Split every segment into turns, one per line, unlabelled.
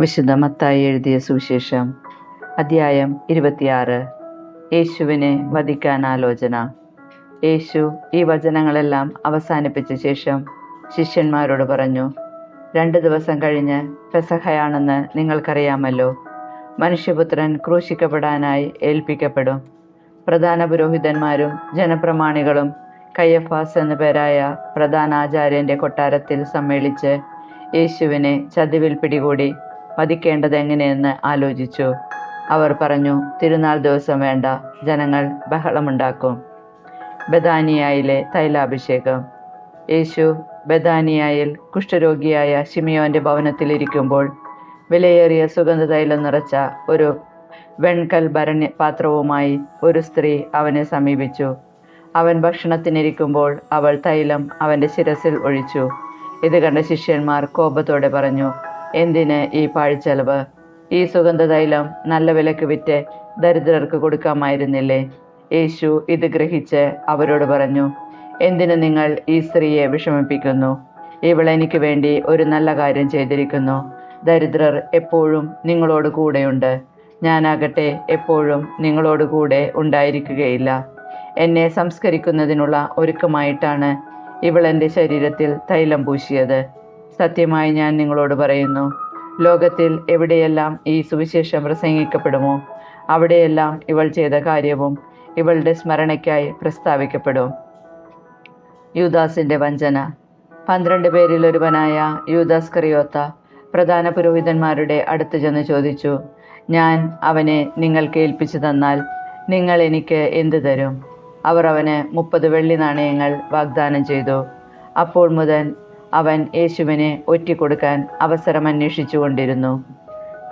വിശുദ്ധ മത്തായി എഴുതിയ സുവിശേഷം അധ്യായം ഇരുപത്തിയാറ്. യേശുവിനെ വധിക്കാൻ ആലോചന. യേശു ഈ വചനങ്ങളെല്ലാം അവസാനിപ്പിച്ച ശേഷം ശിഷ്യന്മാരോട് പറഞ്ഞു രണ്ട് ദിവസം കഴിഞ്ഞ് പെസഹയാണെന്ന് നിങ്ങൾക്കറിയാമല്ലോ. മനുഷ്യപുത്രൻ ക്രൂശിക്കപ്പെടാനായി ഏൽപ്പിക്കപ്പെടും. പ്രധാന പുരോഹിതന്മാരും ജനപ്രമാണികളും കയ്യഫാസ് എന്ന പേരായ പ്രധാന ആചാര്യന്റെ കൊട്ടാരത്തിൽ സമ്മേളിച്ച് യേശുവിനെ ചതിവിൽ പിടികൂടി വധിക്കേണ്ടത് എങ്ങനെയെന്ന് ആലോചിച്ചു. അവർ പറഞ്ഞു തിരുനാൾ ദിവസം വേണ്ട ജനങ്ങൾ ബഹളമുണ്ടാക്കും. ബദാനിയായിലെ തൈലാഭിഷേകം. യേശു ബദാനിയായിൽ കുഷ്ഠരോഗിയായ ഷിമിയോന്റെ ഭവനത്തിലിരിക്കുമ്പോൾ വിലയേറിയ സുഗന്ധ തൈലം നിറച്ച ഒരു വെൺകൽ ഭരണ പാത്രവുമായി ഒരു സ്ത്രീ അവനെ സമീപിച്ചു. അവൻ ഭക്ഷണത്തിനിരിക്കുമ്പോൾ അവൾ തൈലം അവന്റെ ശിരസിൽ ഒഴിച്ചു. ഇത് കണ്ട ശിഷ്യന്മാർ കോപത്തോടെ പറഞ്ഞു എന്തിന് ഈ പാഴ്ചെലവ്? ഈ സുഗന്ധതൈലം നല്ല വിലക്ക് വിറ്റ് ദരിദ്രർക്ക് കൊടുക്കാമായിരുന്നില്ലേ? യേശു ഇത് ഗ്രഹിച്ച് അവരോട് പറഞ്ഞു എന്തിന് നിങ്ങൾ ഈ സ്ത്രീയെ വിഷമിപ്പിക്കുന്നു? ഇവൾ എനിക്ക് വേണ്ടി ഒരു നല്ല കാര്യം ചെയ്തിരിക്കുന്നു. ദരിദ്രർ എപ്പോഴും നിങ്ങളോട് കൂടെയുണ്ട്. ഞാനാകട്ടെ എപ്പോഴും നിങ്ങളോട് കൂടെ ഉണ്ടായിരിക്കുകയില്ല. എന്നെ സംസ്കരിക്കുന്നതിനുള്ള ഒരുക്കമായിട്ടാണ് ഇവളെന്റെ ശരീരത്തിൽ തൈലം പൂശിയത്. സത്യമായി ഞാൻ നിങ്ങളോട് പറയുന്നു ലോകത്തിൽ എവിടെയെല്ലാം ഈ സുവിശേഷം പ്രസംഗിക്കപ്പെടുമോ അവിടെയെല്ലാം ഇവൾ ചെയ്ത കാര്യവും ഇവളുടെ സ്മരണയ്ക്കായി പ്രസ്താവിക്കപ്പെടും. യൂദാസിന്റെ വഞ്ചന. പന്ത്രണ്ട് പേരിൽ ഒരുവനായ യൂദാസ് കറിയോത്ത പ്രധാന പുരോഹിതന്മാരുടെ അടുത്ത് ചെന്ന് ചോദിച്ചു ഞാൻ അവനെ നിങ്ങൾക്ക് ഏൽപ്പിച്ചു തന്നാൽ നിങ്ങൾ എനിക്ക് എന്ത് തരും? അവർ അവന് മുപ്പത് വെള്ളി നാണയങ്ങൾ വാഗ്ദാനം ചെയ്തു. അപ്പോൾ മുതൽ അവൻ യേശുവിനെ ഒറ്റിക്കൊടുക്കാൻ അവസരം അന്വേഷിച്ചു കൊണ്ടിരുന്നു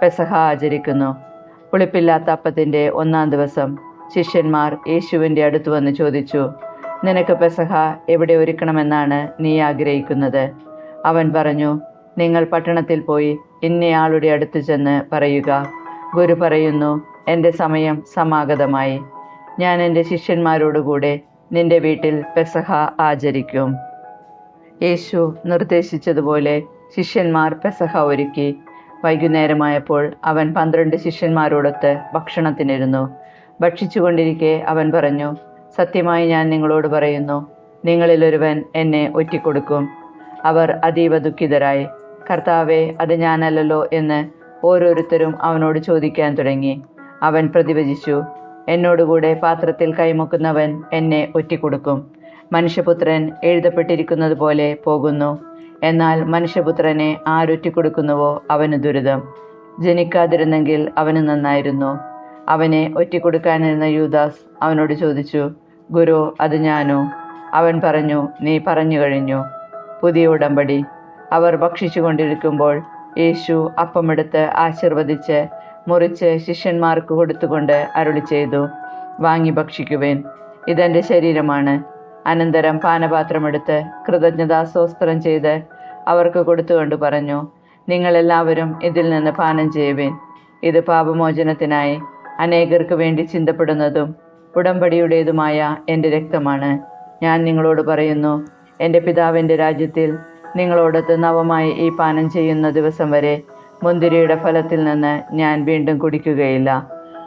പെസഹ ആചരിക്കുന്നു. പുളിപ്പില്ലാത്ത അപ്പത്തിന്റെ ഒന്നാം ദിവസം ശിഷ്യന്മാർ യേശുവിന്റെ അടുത്ത് വന്ന് ചോദിച്ചു നിനക്ക് പെസഹ എവിടെ ഒരുക്കണമെന്നാണ് നീ ആഗ്രഹിക്കുന്നത്? അവൻ പറഞ്ഞു നിങ്ങൾ പട്ടണത്തിൽ പോയി ഇന്നയാളുടെ അടുത്ത് ചെന്ന് പറയുക. ഗുരു പറയുന്നു എന്റെ സമയം സമാഗതമായി. ഞാൻ എന്റെ ശിഷ്യന്മാരോടുകൂടെ നിന്റെ വീട്ടിൽ പെസഹ ആചരിക്കും. യേശു നിർദ്ദേശിച്ചതുപോലെ ശിഷ്യന്മാർ പെസഹ ഒരുക്കി. വൈകുന്നേരമായപ്പോൾ അവൻ പന്ത്രണ്ട് ശിഷ്യന്മാരോടൊത്ത് ഭക്ഷണത്തിനിരുന്നു. ഭക്ഷിച്ചുകൊണ്ടിരിക്കെ അവൻ പറഞ്ഞു സത്യമായി ഞാൻ നിങ്ങളോട് പറയുന്നു നിങ്ങളിലൊരുവൻ എന്നെ ഒറ്റിക്കൊടുക്കും. അവർ അതീവ ദുഃഖിതരായി. കർത്താവെ അത് ഞാനല്ലല്ലോ എന്ന് ഓരോരുത്തരും അവനോട് ചോദിക്കാൻ തുടങ്ങി. അവൻ പ്രതിഭജിച്ചു എന്നോടുകൂടെ പാത്രത്തിൽ കൈമുക്കുന്നവൻ എന്നെ ഒറ്റിക്കൊടുക്കും. മനുഷ്യപുത്രൻ എഴുതപ്പെട്ടിരിക്കുന്നത് പോലെ പോകുന്നു. എന്നാൽ മനുഷ്യപുത്രനെ ആരൊറ്റിക്കൊടുക്കുന്നുവോ അവന് ദുരിതം. ജനിക്കാതിരുന്നെങ്കിൽ അവന് നന്നായിരുന്നു. അവനെ ഒറ്റിക്കൊടുക്കാനിരുന്ന യൂദാസ് അവനോട് ചോദിച്ചു ഗുരു അത് ഞാനോ? അവൻ പറഞ്ഞു നീ പറഞ്ഞു കഴിഞ്ഞു. പുതിയ ഉടമ്പടി. അവർ ഭക്ഷിച്ചു കൊണ്ടിരിക്കുമ്പോൾ യേശു അപ്പമെടുത്ത് ആശീർവദിച്ച് മുറിച്ച് ശിഷ്യന്മാർക്ക് കൊടുത്തുകൊണ്ട് അരുളി ചെയ്തു വാങ്ങി ഭക്ഷിക്കുവേൻ. ഇതെന്റെ ശരീരമാണ്. അനന്തരം പാനപാത്രമെടുത്ത് കൃതജ്ഞതാസ്തോസ്ത്രം ചെയ്ത് അവർക്ക് കൊടുത്തുകൊണ്ട് പറഞ്ഞു നിങ്ങളെല്ലാവരും ഇതിൽ നിന്ന് പാനം ചെയ്യുവിൻ. ഇത് പാപമോചനത്തിനായി അനേകർക്ക് വേണ്ടി ചിന്തപ്പെടുന്നതും ഉടമ്പടിയുടേതുമായ എന്റെ രക്തമാണ്. ഞാൻ നിങ്ങളോട് പറയുന്നു എന്റെ പിതാവിന്റെ രാജ്യത്തിൽ നിങ്ങളോടൊത്ത് നവമായി ഈ പാനം ചെയ്യുന്ന ദിവസം വരെ മുന്തിരിയുടെ ഫലത്തിൽ നിന്ന് ഞാൻ വീണ്ടും കുടിക്കുകയില്ല.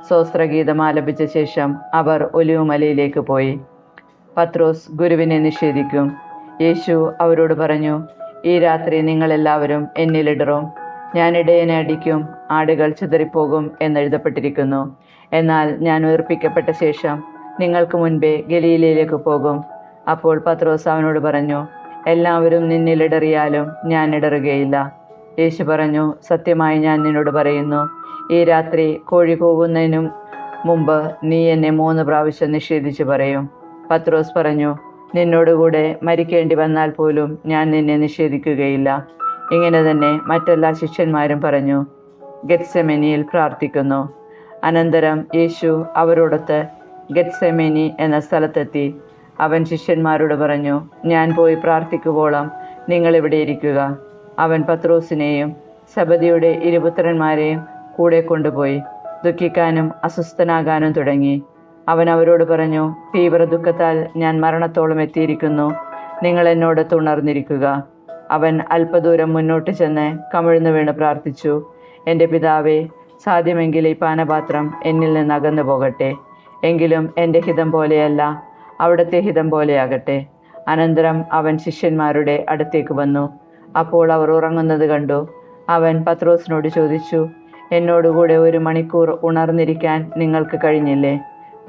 സ്വസ്ത്രഗീതം ആലപിച്ച ശേഷം അവർ ഒലിവുമലയിലേക്ക് പോയി. പത്രോസ് ഗുരുവിനെ നിഷേധിക്കും. യേശു അവരോട് പറഞ്ഞു ഈ രാത്രി നിങ്ങളെല്ലാവരും എന്നിലിടറും. ഞാൻ ഇടയനെ അടിക്കും ആടുകൾ ചിതറിപ്പോകും എന്നെഴുതപ്പെട്ടിരിക്കുന്നു. എന്നാൽ ഞാൻ ഉയർപ്പിക്കപ്പെട്ട ശേഷം നിങ്ങൾക്ക് മുൻപേ ഗലീലയിലേക്ക് പോകും. അപ്പോൾ പത്രോസ് അവനോട് പറഞ്ഞു എല്ലാവരും നിന്നിലിടറിയാലും ഞാൻ ഇടറുകയില്ല. യേശു പറഞ്ഞു സത്യമായി ഞാൻ നിന്നോട് പറയുന്നു ഈ രാത്രി കോഴി പോകുന്നതിനും മുമ്പ് നീ എന്നെ മൂന്ന് പ്രാവശ്യം നിഷേധിച്ച് പറയും. പത്രോസ് പറഞ്ഞു നിന്നോടുകൂടെ മരിക്കേണ്ടി വന്നാൽ പോലും ഞാൻ നിന്നെ നിഷേധിക്കുകയില്ല. ഇങ്ങനെ തന്നെ മറ്റെല്ലാ ശിഷ്യന്മാരും പറഞ്ഞു ഗത്സമേനിയിൽ പ്രാർത്ഥിക്കുന്നു. അനന്തരം യേശു അവരോടൊത്ത് ഗത്സമേനി എന്ന സ്ഥലത്തെത്തി. അവൻ ശിഷ്യന്മാരോട് പറഞ്ഞു ഞാൻ പോയി പ്രാർത്ഥിക്കുവോളം നിങ്ങളിവിടെ ഇരിക്കുക. അവൻ പത്രോസിനെയും സബദിയുടെ ഇരുപുത്രന്മാരെയും കൂടെ കൊണ്ടുപോയി ദുഃഖിക്കാനും അസ്വസ്ഥനാകാനും തുടങ്ങി. അവൻ അവരോട് പറഞ്ഞു തീവ്ര ദുഃഖത്താൽ ഞാൻ മരണത്തോളം എത്തിയിരിക്കുന്നു. നിങ്ങൾ എന്നോട് തുണർന്നിരിക്കുക. അവൻ അല്പദൂരം മുന്നോട്ട് ചെന്ന് കമിഴ്ന്നു വീണ് പ്രാർത്ഥിച്ചു എന്റെ പിതാവേ സാധ്യമെങ്കിൽ ഈ പാനപാത്രം എന്നിൽ നിന്ന് അകന്നു പോകട്ടെ. എങ്കിലും എന്റെ ഹിതം പോലെയല്ല അവിടുത്തെ ഹിതം പോലെയാകട്ടെ. അനന്തരം അവൻ ശിഷ്യന്മാരുടെ അടുത്തേക്ക് വന്നു. അപ്പോൾ അവർ ഉറങ്ങുന്നത് കണ്ടു. അവൻ പത്രോസിനോട് ചോദിച്ചു എന്നോടുകൂടെ ഒരു മണിക്കൂർ ഉണർന്നിരിക്കാൻ നിങ്ങൾക്ക് കഴിഞ്ഞില്ലേ?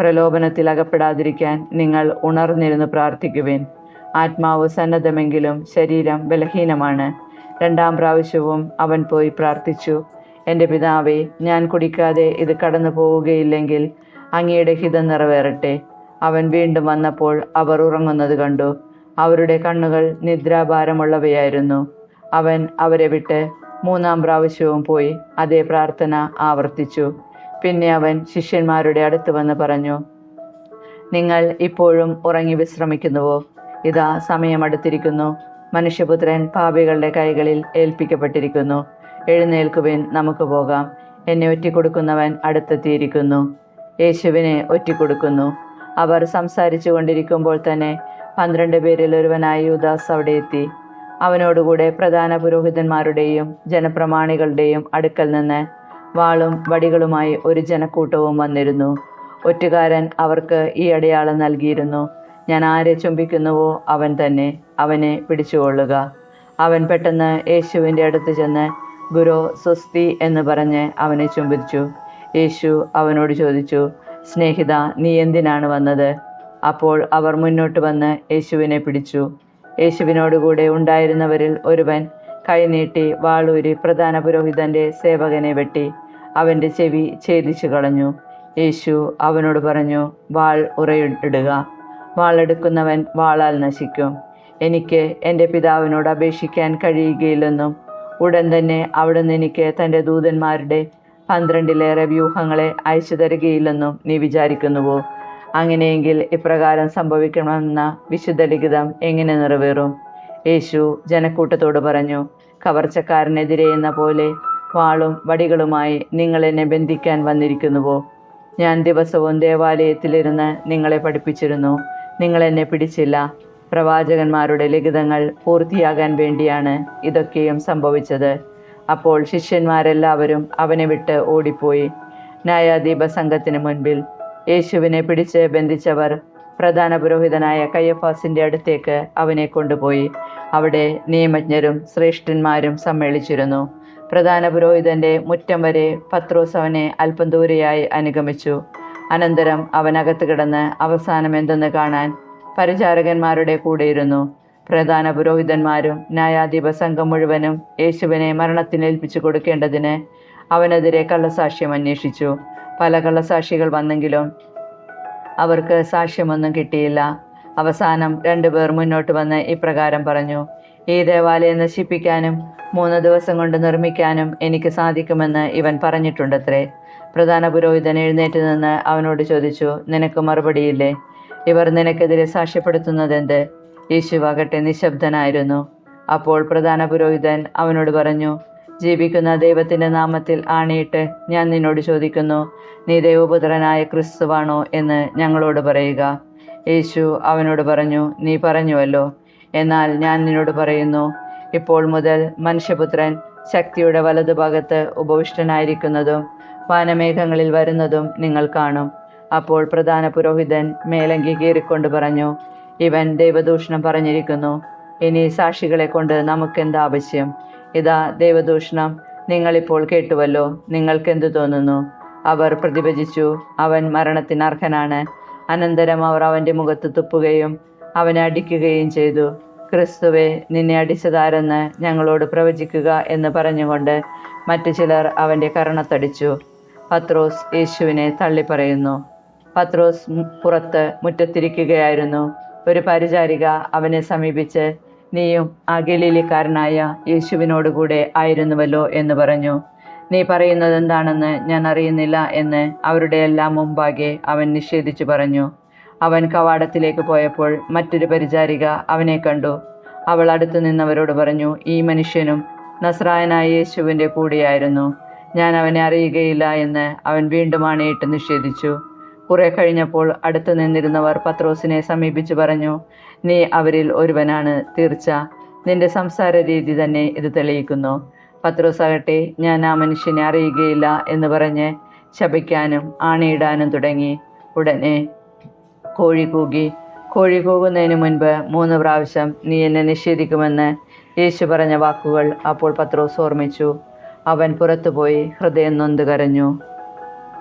പ്രലോഭനത്തിൽ അകപ്പെടാതിരിക്കാൻ നിങ്ങൾ ഉണർന്നിരുന്ന് പ്രാർത്ഥിക്കുവിൻ. ആത്മാവ് സന്നദ്ധമെങ്കിലും ശരീരം ബലഹീനമാണ്. രണ്ടാം പ്രാവശ്യവും അവൻ പോയി പ്രാർത്ഥിച്ചു. എന്റെ പിതാവേ ഞാൻ കുടിക്കാതെ ഇത് കടന്നു പോവുകയില്ലെങ്കിൽ അങ്ങയുടെ ഹിതം നിറവേറട്ടെ. അവൻ വീണ്ടും വന്നപ്പോൾ അവർ ഉറങ്ങുന്നത് കണ്ടു. അവരുടെ കണ്ണുകൾ നിദ്രാഭാരമുള്ളവയായിരുന്നു. അവൻ അവരെ വിട്ട് മൂന്നാം പ്രാവശ്യവും പോയി അതേ പ്രാർത്ഥന ആവർത്തിച്ചു. പിന്നെ അവൻ ശിഷ്യന്മാരുടെ അടുത്ത് വന്ന് പറഞ്ഞു നിങ്ങൾ ഇപ്പോഴും ഉറങ്ങി വിശ്രമിക്കുന്നുവോ? ഇതാ സമയമടുത്തിരിക്കുന്നു മനുഷ്യപുത്രൻ പാപികളുടെ കൈകളിൽ ഏൽപ്പിക്കപ്പെട്ടിരിക്കുന്നു. എഴുന്നേൽക്കുവിൻ നമുക്ക് പോകാം. എന്നെ ഒറ്റിക്കൊടുക്കുന്നവൻ അടുത്തെത്തിയിരിക്കുന്നു. യേശുവിനെ ഒറ്റിക്കൊടുക്കുന്നു. അവർ സംസാരിച്ചു കൊണ്ടിരിക്കുമ്പോൾ തന്നെ പന്ത്രണ്ട് പേരിൽ ഒരുവനായി ഉദാസ് അവിടെ എത്തി. അവനോടുകൂടെ പ്രധാന പുരോഹിതന്മാരുടെയും ജനപ്രമാണികളുടെയും അടുക്കൽ നിന്ന് വാളും വടികളുമായി ഒരു ജനക്കൂട്ടവും വന്നിരുന്നു. ഒറ്റുകാരൻ അവർക്ക് ഈ അടയാളം നൽകിയിരുന്നു. ഞാൻ ആരെ ചുംബിക്കുന്നുവോ അവൻ തന്നെ അവനെ പിടിച്ചുകൊള്ളുക. അവൻ പെട്ടെന്ന് യേശുവിന്റെ അടുത്ത് ചെന്ന് ഗുരു സ്വസ്തി എന്ന് പറഞ്ഞ് അവനെ ചുംബിച്ചു. യേശു അവനോട് ചോദിച്ചു സ്നേഹിത നീ എന്തിനാണ് വന്നത്? അപ്പോൾ അവർ മുന്നോട്ട് വന്ന് യേശുവിനെ പിടിച്ചു. യേശുവിനോടുകൂടെ ഉണ്ടായിരുന്നവരിൽ ഒരുവൻ കൈനീട്ടി വാളൂരി പ്രധാന പുരോഹിതന്റെ സേവകനെ വെട്ടി. അവന്റെ ചെവി ഛേദിച്ചു കളഞ്ഞു. യേശു അവനോട് പറഞ്ഞു വാൾ ഉറയിടുക വാളെടുക്കുന്നവൻ വാളാൽ നശിക്കും. എനിക്ക് എന്റെ പിതാവിനോട് അപേക്ഷിക്കാൻ കഴിയുകയില്ലെന്നും ഉടൻ തന്നെ അവിടുന്ന് എനിക്ക് തന്റെ ദൂതന്മാരുടെ പന്ത്രണ്ടിലേറെ വ്യൂഹങ്ങളെ അയച്ചു തരികയില്ലെന്നും നീ വിചാരിക്കുന്നുവോ? അങ്ങനെയെങ്കിൽ ഇപ്രകാരം സംഭവിക്കണമെന്ന വിശുദ്ധ ലിഖിതം എങ്ങനെ നിറവേറും? യേശു ജനക്കൂട്ടത്തോട് പറഞ്ഞു കവർച്ചക്കാരനെതിരെ എന്ന പോലെ വാളും വടികളുമായി നിങ്ങൾ എന്നെ ബന്ധിക്കാൻ വന്നിരിക്കുന്നുവോ? ഞാൻ ദിവസവും ദേവാലയത്തിലിരുന്ന് നിങ്ങളെ പഠിപ്പിച്ചിരുന്നു. നിങ്ങൾ എന്നെ പിടിച്ചില്ല. പ്രവാചകന്മാരുടെ ലിഖിതങ്ങൾ പൂർത്തിയാകാൻ വേണ്ടിയാണ് ഇതൊക്കെയും സംഭവിച്ചത്. അപ്പോൾ ശിഷ്യന്മാരെല്ലാവരും അവനെ വിട്ട് ഓടിപ്പോയി. ന്യായാധീപ സംഘത്തിന് മുൻപിൽ യേശുവിനെ പിടിച്ച് ബന്ധിച്ചവർ പ്രധാന പുരോഹിതനായ കയ്യഫാസിന്റെ അടുത്തേക്ക് അവനെ കൊണ്ടുപോയി. അവിടെ നിയമജ്ഞരും ശ്രേഷ്ഠന്മാരും സമ്മേളിച്ചിരുന്നു. പ്രധാന പുരോഹിതന്റെ മുറ്റം വരെ പത്രോസ് അവനെ അല്പം ദൂരെയായി അനുഗമിച്ചു. അനന്തരം അവനകത്ത് കിടന്ന് അവസാനം എന്തെന്ന് കാണാൻ പരിചാരകന്മാരുടെ കൂടെയിരുന്നു പ്രധാന പുരോഹിതന്മാരും ന്യായാധിപ സംഘം മുഴുവനും യേശുവിനെ മരണത്തിനേൽപ്പിച്ചു കൊടുക്കേണ്ടതിന് അവനെതിരെ കള്ളസാക്ഷ്യം അന്വേഷിച്ചു. പല കള്ളസാക്ഷികൾ വന്നെങ്കിലും അവർക്ക് സാക്ഷ്യമൊന്നും കിട്ടിയില്ല. അവസാനം രണ്ടുപേർ മുന്നോട്ട് വന്ന് ഇപ്രകാരം പറഞ്ഞു ഈ ദേവാലയം നശിപ്പിക്കാനും മൂന്ന് ദിവസം കൊണ്ട് നിർമ്മിക്കാനും എനിക്ക് സാധിക്കുമെന്ന് ഇവൻ പറഞ്ഞിട്ടുണ്ടത്രേ. പ്രധാന പുരോഹിതൻ എഴുന്നേറ്റ് നിന്ന് അവനോട് ചോദിച്ചു നിനക്ക് മറുപടിയില്ലേ? ഇവർ നിനക്കെതിരെ സാക്ഷ്യപ്പെടുത്തുന്നതെന്ത്? യേശുവാകട്ടെ നിശബ്ദനായിരുന്നു. അപ്പോൾ പ്രധാന പുരോഹിതൻ അവനോട് പറഞ്ഞു ജീവിക്കുന്ന ദൈവത്തിന്റെ നാമത്തിൽ ആണിയിട്ട് ഞാൻ നിന്നോട് ചോദിക്കുന്നു നീ ദൈവപുത്രനായ ക്രിസ്തുവാണോ എന്ന് ഞങ്ങളോട് പറയുക. യേശു അവനോട് പറഞ്ഞു നീ പറഞ്ഞുവല്ലോ എന്നാൽ ഞാൻ നിന്നോട് പറയുന്നു ഇപ്പോൾ മുതൽ മനുഷ്യപുത്രൻ ശക്തിയുടെ വലതുഭാഗത്ത് ഉപവിഷ്ടനായിരിക്കുന്നതും വാനമേഘങ്ങളിൽ വരുന്നതും നിങ്ങൾ കാണും. അപ്പോൾ പ്രധാന പുരോഹിതൻ മേലങ്കി കീറിക്കൊണ്ട് പറഞ്ഞു ഇവൻ ദൈവദൂഷണം പറഞ്ഞിരിക്കുന്നു. ഇനി സാക്ഷികളെ കൊണ്ട് നമുക്കെന്ത് ആവശ്യം? ഇതാ ദൈവദൂഷണം. നിങ്ങളിപ്പോൾ കേട്ടുവല്ലോ നിങ്ങൾക്കെന്ത് തോന്നുന്നു? അവർ പ്രതിഭജിച്ചു അവൻ മരണത്തിന് അർഹനാണ് അനന്തരം അവർ അവന്റെ മുഖത്ത് തുപ്പുകയും അവനെ അടിക്കുകയും ചെയ്തു. ക്രിസ്തുവെ നിന്നെ അടിച്ചതാരെന്ന് ഞങ്ങളോട് പ്രവചിക്കുക എന്ന് പറഞ്ഞുകൊണ്ട് മറ്റു ചിലർ അവന്റെ കരണത്തടിച്ചു പത്രോസ് യേശുവിനെ തള്ളിപ്പറയുന്നു. പത്രോസ് പുറത്ത് മുറ്റത്തിരിക്കുകയായിരുന്നു. ഒരു പരിചാരിക അവനെ സമീപിച്ച് നീയും ആ ഗലീലിക്കാരനായ യേശുവിനോടുകൂടെ ആയിരുന്നുവല്ലോ എന്ന് പറഞ്ഞു. നീ പറയുന്നത് എന്താണെന്ന് ഞാൻ അറിയുന്നില്ല എന്ന് അവരുടെ എല്ലാം മുമ്പാകെ അവൻ നിഷേധിച്ചു പറഞ്ഞു. അവൻ കവാടത്തിലേക്ക് പോയപ്പോൾ മറ്റൊരു പരിചാരിക അവനെ കണ്ടു. അവൾ അടുത്തു നിന്നവരോട് പറഞ്ഞു ഈ മനുഷ്യനും നസ്രായനായ യേശുവിന്റെ കൂടെയായിരുന്നു. ഞാൻ അവനെ അറിയുകയില്ല എന്ന് അവൻ വീണ്ടും ആണയിട്ട് നിഷേധിച്ചു. കുറെ കഴിഞ്ഞപ്പോൾ അടുത്തു നിന്നിരുന്നവർ പത്രോസിനെ സമീപിച്ചു പറഞ്ഞു നീ അവരിൽ ഒരുവനാണ് തീർച്ച. നിന്റെ സംസാര രീതി തന്നെ ഇത് തെളിയിക്കുന്നു. പത്രോസാകട്ടെ ഞാൻ ആ മനുഷ്യനെ അറിയുകയില്ല എന്ന് പറഞ്ഞ് ശപിക്കാനും ആണിയിടാനും തുടങ്ങി. ഉടനെ കോഴി കൂകി കോഴി കൂകുന്നതിന് മുൻപ് മൂന്ന് പ്രാവശ്യം നീ എന്നെ നിഷേധിക്കുമെന്ന് യേശു പറഞ്ഞ വാക്കുകൾ അപ്പോൾ പത്രോസ് ഓർമ്മിച്ചു. അവൻ പുറത്തുപോയി ഹൃദയം നൊന്ത് കരഞ്ഞു.